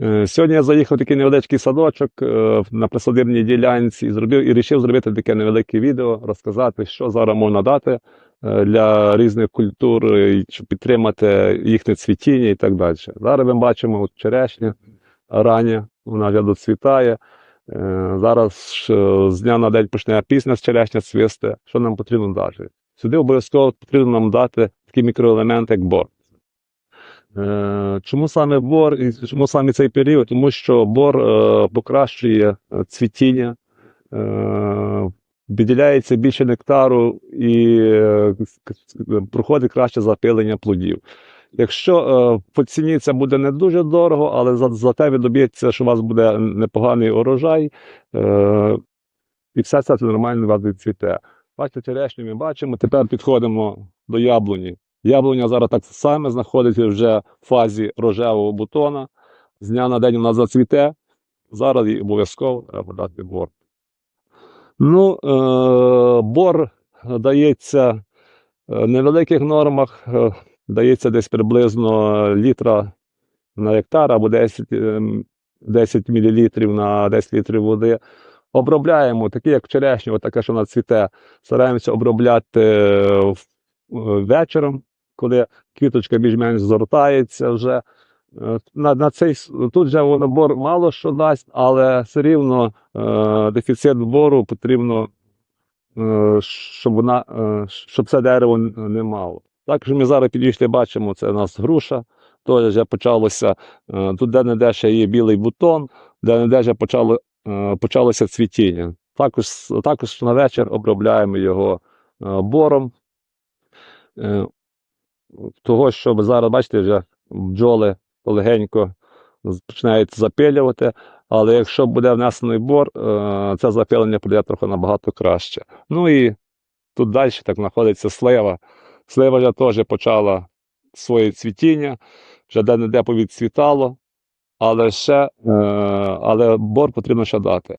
Е, Сьогодні я заїхав в такий невеличкий садочок е, на присадибній ділянці і зробив і вирішив зробити таке невелике відео, розказати, що зараз можна дати е, для різних культур, щоб підтримати їхнє цвітіння і так далі. Зараз ми бачимо черешня рання, вона вже доцвітає. Зараз з дня на день почне пісня з черешня цвісти. Що нам потрібно дати? Сюди обов'язково потрібно нам дати такий мікроелемент, як бор. Е, Чому саме бор і чому саме цей період? Тому що бор е, покращує е, цвітіння, виділяється більше нектару і проходить краще запилення плодів. Якщо по ціні це буде не дуже дорого, але за, зате ви доб'єтеся, що у вас буде непоганий урожай, і все це нормально вас відцвіте. Бачите, черешню ми бачимо. Тепер підходимо до яблуні. Яблуня зараз так само знаходиться вже в фазі рожевого бутона. З дня на день вона зацвіте. Зараз їй обов'язково треба дати бор. Ну, е, бор дається е, в невеликих нормах, е, дається десь приблизно літра на гектар або 10, ем, 10 мл на 10 літрів води. Обробляємо, такі як черешня, таке, що вона цвіте, стараємося обробляти е, е, вечором, коли квіточка більш-менш згортається вже. Е, На, на цей, тут вже воно бор мало що дасть, але все рівно е, дефіцит бору потрібно, е, щоб, вона, е, щоб це дерево не мало. Також ми зараз підійшли, бачимо, це у нас груша. Теж вже почалося, е, тут де-не-де ще є білий бутон, де-не-де вже почало, е, почалося цвітіння. Також, також на вечір обробляємо його е, бором. Е, того, щоб зараз, бачите, вже бджоли полегенько починають запилювати, але якщо буде внесений бор, е, це запилення буде трохи набагато краще. Ну і тут далі так знаходиться слива. Слива вже теж почала своє цвітіння, вже де-не-де повідцвітало, але ще, е, але бор потрібно ще дати.